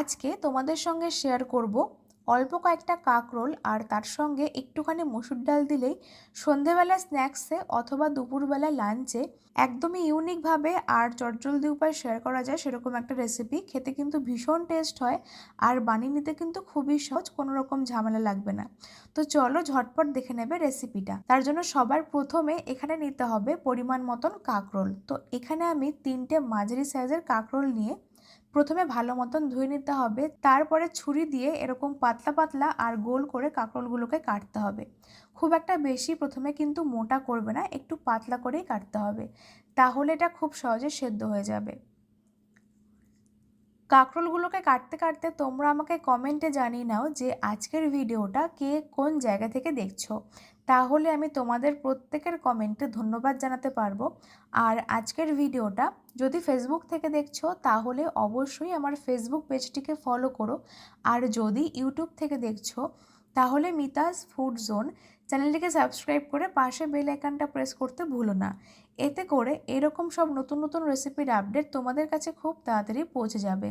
আজকে তোমাদের সঙ্গে শেয়ার করব অল্প কয়েকটা কাকরোল আর তার সঙ্গে একটুখানি মসুর ডাল দিলেই সন্ধেবেলা স্ন্যাক্সে অথবা দুপুরবেলা লাঞ্চে একদমই ইউনিকভাবে আর চটজলদি উপায় শেয়ার করা যায় সেরকম একটা রেসিপি খেতে কিন্তু ভীষণ টেস্ট হয় আর বানিয়ে নিতে কিন্তু খুবই সহজ, কোনো রকম ঝামেলা লাগবে না। তো চলো ঝটপট দেখে নেবে রেসিপিটা তার জন্য সবার প্রথমে এখানে নিতে হবে পরিমাণ মতন কাকরোল। তো এখানে আমি তিনটে মাঝারি সাইজের কাকরোল নিয়ে প্রথমে ভালো মতন ধুয়ে নিতে হবে, তারপরে ছুরি দিয়ে এরকম পাতলা পাতলা আর গোল করে কাঁকরোলগুলোকে কাটতে হবে। খুব একটা বেশি প্রথমে কিন্তু মোটা করবে না, একটু পাতলা করেই কাটতে হবে। তাহলে এটা খুব সহজে সেদ্ধ হয়ে যাবে। কাঁকরোলগুলোকে কাটতে কাটতে তোমরা আমাকে কমেন্টে জানিয়ে নাও যে আজকের ভিডিওটা কে কোন জায়গা থেকে দেখছ। তাহলে আমি তোমাদের প্রত্যেকের কমেন্টে ধন্যবাদ জানাতে পারব। আর আজকের ভিডিওটা যদি ফেসবুক থেকে দেখছ, তাহলে অবশ্যই আমার ফেসবুক পেজটিকে ফলো করো। আর যদি ইউটিউব থেকে দেখছ, তাহলে মিতাস ফুড জোন চ্যানেলটিকে সাবস্ক্রাইব করে পাশে বেল আইকনটা প্রেস করতে ভুলো না। এতে করে এরকম সব নতুন নতুন রেসিপির আপডেট তোমাদের কাছে খুব তাড়াতাড়ি পৌঁছে যাবে।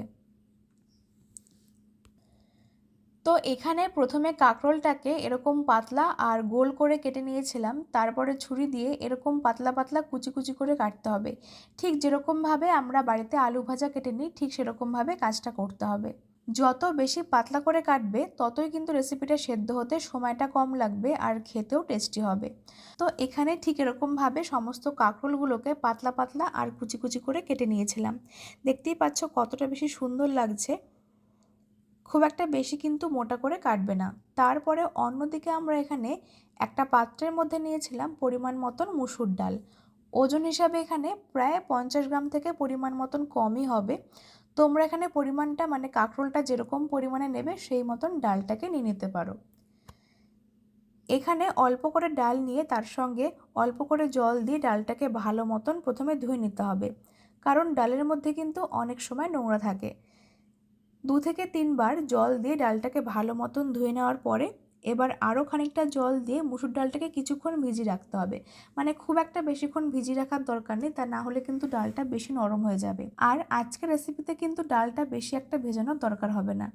তো এখানে প্রথমে কাঁকরোলটাকে এরকম পাতলা আর গোল করে কেটে নিয়েছিলাম, তারপরে ছুরি দিয়ে এরকম পাতলা পাতলা কুচি কুচি করে কাটতে হবে। ঠিক যেরকমভাবে আমরা বাড়িতে আলু ভাজা কেটে নিই, ঠিক সেরকমভাবে কাজটা করতে হবে। যত বেশি পাতলা করে কাটবে, ততই কিন্তু রেসিপিটা সেদ্ধ হতে সময়টা কম লাগবে আর খেতেও টেস্টি হবে। তো এখানে ঠিক এরকমভাবে সমস্ত কাঁকরোলগুলোকে পাতলা পাতলা আর কুচি কুচি করে কেটে নিয়েছিলাম। দেখতেই পাচ্ছ কতটা বেশি সুন্দর লাগছে। খুব একটা বেশি কিন্তু মোটা করে কাটবে না। তারপরে অন্যদিকে আমরা এখানে একটা পাত্রের মধ্যে নিয়েছিলাম পরিমাণ মতন মুসুর ডাল। ওজন হিসাবে এখানে প্রায় পঞ্চাশ গ্রাম থেকে পরিমাণ মতন কমই হবে। তোমরা এখানে পরিমাণটা মানে কাঁকরোলটা যেরকম পরিমাণে নেবে, সেই মতন ডালটাকে নিয়ে নিতে পারো। এখানে অল্প করে ডাল নিয়ে তার সঙ্গে অল্প করে জল দিয়ে ডালটাকে ভালো মতন প্রথমে ধুয়ে নিতে হবে। কারণ ডালের মধ্যে কিন্তু অনেক সময় নোংরা থাকে। দু থেকে তিনবার জল দিয়ে ডালটাকে ভালো মতন ধুয়ে নেওয়ার পরে এবার আরও খানিকটা জল দিয়ে মুসুর ডালটাকে কিছুক্ষণ ভিজিয়ে রাখতে হবে। মানে খুব একটা বেশিক্ষণ ভিজিয়ে রাখার দরকার নেই, তা না হলে কিন্তু ডালটা বেশি নরম হয়ে যাবে। আর আজকের রেসিপিতে কিন্তু ডালটা বেশি একটা ভেজানোর দরকার হবে না।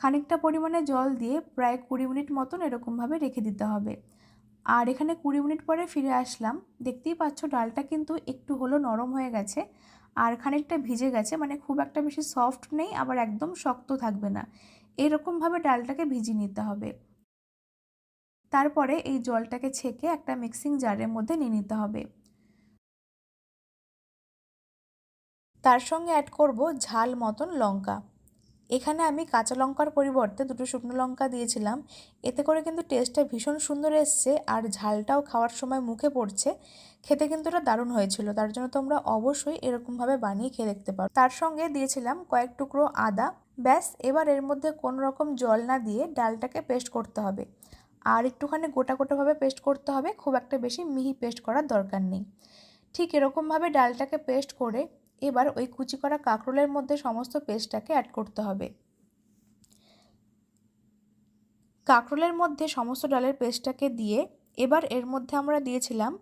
খানিকটা পরিমাণে জল দিয়ে প্রায় কুড়ি মিনিট মতন এরকমভাবে রেখে দিতে হবে। আর এখানে কুড়ি মিনিট পরে ফিরে আসলাম। দেখতেই পাচ্ছ ডালটা কিন্তু একটু হলো নরম হয়ে গেছে আর খানিকটা ভিজে গেছে। মানে খুব একটা বেশি সফট নেই, আবার একদম শক্ত থাকবে না। এরকমভাবে ডালটাকে ভিজিয়ে নিতে হবে। তারপরে এই জলটাকে ছেঁকে একটা মিক্সিং জারের মধ্যে নিয়ে নিতে হবে। তার সঙ্গে অ্যাড করব ঝাল মতন লঙ্কা। এখানে আমি কাঁচা লঙ্কার পরিবর্তে দুটো শুকনো লঙ্কা দিয়েছিলাম। এতে করে কিন্তু টেস্টটা ভীষণ সুন্দর এসছে আর ঝালটাও খাওয়ার সময় মুখে পড়ছে। খেতে কিন্তু ওটা দারুণ হয়েছিল, তার জন্য তোমরা অবশ্যই এরকমভাবে বানিয়ে খেয়ে দেখতে পারো। তার সঙ্গে দিয়েছিলাম কয়েক টুকরো আদা। ব্যাস, এবার এর মধ্যে কোনো রকম জল না দিয়ে ডালটাকে পেস্ট করতে হবে। আর একটুখানি গোটা গোটাভাবে পেস্ট করতে হবে, খুব একটা বেশি মিহি পেস্ট করার দরকার নেই। ঠিক এরকমভাবে ডালটাকে পেস্ট করে এবার ওই কুচি করা কাঁকরোলের মধ্যে সমস্ত পেস্টটাকে অ্যাড করতে হবে। কাঁকরোলের মধ্যে সমস্ত ডালের পেস্টটাকে দিয়ে এবার এর মধ্যে আমরা দিয়েছিলাম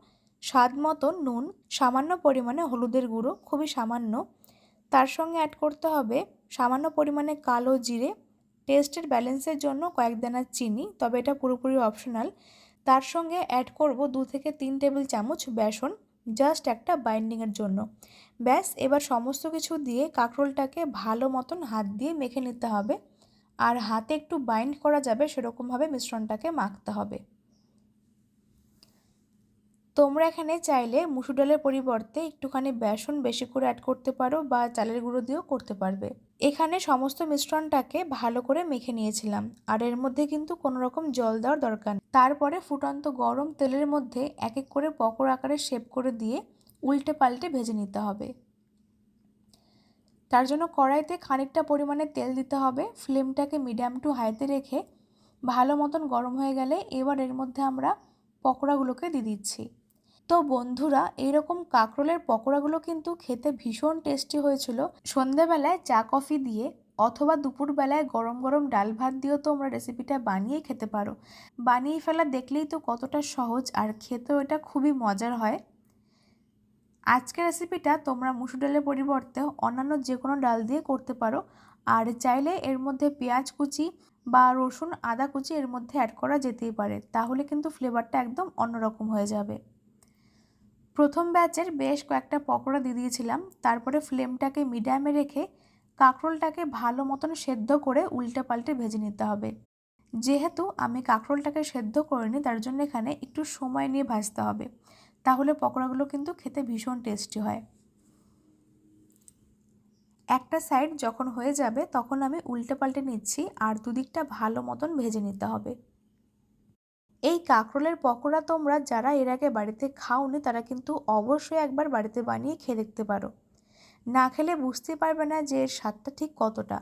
স্বাদ মতো নুন, সামান্য পরিমাণে হলুদের গুঁড়ো, খুবই সামান্য। তার সঙ্গে অ্যাড করতে হবে সামান্য পরিমাণে কালো জিরে টেস্টের ব্যালেন্সের জন্য কয়েক দানা চিনি, তবে এটা পুরোপুরি অপশনাল। তার সঙ্গে অ্যাড করব দু থেকে তিন টেবিল চামচ বেসন জাস্ট একটা বাইন্ডিংয়ের জন্য। ব্যাস, এবার সমস্ত কিছু দিয়ে কাঁকরোলটাকে ভালো মতন হাত দিয়ে মেখে নিতে হবে। আর হাতে একটু বাইন্ড করা যাবে, সেরকমভাবে মিশ্রণটাকে মাখতে হবে। তোমরা এখানে চাইলে মুসুর ডালের পরিবর্তে একটুখানি বেসন বেশি করে অ্যাড করতে পারো বা চালের গুঁড়ো দিয়েও করতে পারবে। এখানে সমস্ত মিশ্রণটাকে ভালো করে মেখে নিয়েছিলাম, আর এর মধ্যে কিন্তু কোনো রকম জল দেওয়ার দরকার তারপরে ফুটন্ত গরম তেলের মধ্যে এক এক করে পকোড়া আকারে শেপ করে দিয়ে উল্টে পাল্টে ভেজে নিতে হবে। তার জন্য কড়াইতে খানিকটা পরিমাণে তেল দিতে হবে। ফ্লেমটাকে মিডিয়াম টু হাইতে রেখে ভালো মতন গরম হয়ে গেলে এবার এর মধ্যে আমরা পকোড়াগুলোকে দিয়ে দিচ্ছি। তো বন্ধুরা এইরকম কাঁকরোলের পকোড়াগুলো কিন্তু খেতে ভীষণ টেস্টি হয়েছিল। সন্ধেবেলায় চা, কফি দিয়ে অথবা দুপুরবেলায় গরম গরম ডাল ভাত দিয়েও তোমরা রেসিপিটা বানিয়ে খেতে পারো। বানিয়ে ফেলা দেখলেই তো কতটা সহজ আর খেতেও এটা খুবই মজার হয়। আজকের রেসিপিটা তোমরা মুসুর ডালের পরিবর্তে অন্যান্য যে কোনো ডাল দিয়ে করতে পারো। আর চাইলে এর মধ্যে পেঁয়াজ কুচি বা রসুন আদা কুচি এর মধ্যে অ্যাড করা যেতেই পারে। তাহলে কিন্তু ফ্লেভারটা একদম অন্যরকম হয়ে যাবে। প্রথম ব্যাচের বেশ কয়েকটা পকোড়া দিয়ে দিয়েছিলাম। তারপরে ফ্লেমটাকে মিডিয়ামে রেখে কাঁকরোলটাকে ভালো মতন সেদ্ধ করে উল্টে পাল্টে ভেজে নিতে হবে। যেহেতু আমি কাঁকরোলটাকে সেদ্ধ করিনি, তার জন্য এখানে একটু সময় নিয়ে ভাজতে হবে। তাহলে পকোড়াগুলো কিন্তু খেতে ভীষণ টেস্টি হয়। একটা সাইড যখন হয়ে যাবে, তখন আমি উল্টে পাল্টে নিচ্ছি আর দুদিকটা ভালো মতন ভেজে নিতে হবে। এই কাঁকরোলের পকোড়া তোমরা যারা এর আগে বাড়িতে খাওনি, তারা কিন্তু অবশ্যই একবার বাড়িতে বানিয়ে খেয়ে দেখতে পারো। না খেলে বুঝতে পারবে না যে এর স্বাদটা ঠিক কতটা।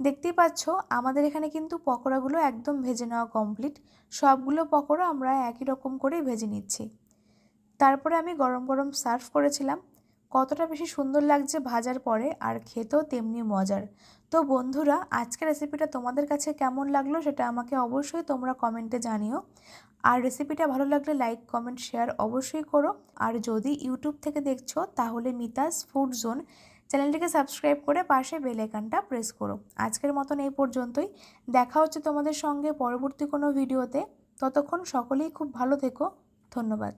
দেখতেই পাচ্ছ, আমাদের এখানে কিন্তু পকোড়াগুলো একদম ভেজে নেওয়া কমপ্লিট সবগুলো পকোড়া আমরা একই রকম করেই ভেজে নিচ্ছি। তারপরে আমি গরম গরম সার্ভ করেছিলাম। কতটা বেশি সুন্দর লাগছে ভাজার পরে আর খেতেও তেমনি মজার। তো বন্ধুরা, আজকের রেসিপিটা তোমাদের কাছে কেমন লাগল সেটা আমাকে অবশ্যই তোমরা কমেন্টে জানিও। আর রেসিপিটা ভালো লাগলে লাইক কমেন্ট শেয়ার অবশ্যই করো। আর যদি ইউটিউব থেকে দেখছ, তাহলে মিতাস ফুড জোন চ্যানেলটিকে সাবস্ক্রাইব করে পাশে বেল আইকনটা প্রেস করো। আজকের মতন এই পর্যন্তই। দেখা হচ্ছে তোমাদের সঙ্গে পরবর্তী কোনো ভিডিওতে ততক্ষণ সকলেই খুব ভালো থেকো। ধন্যবাদ।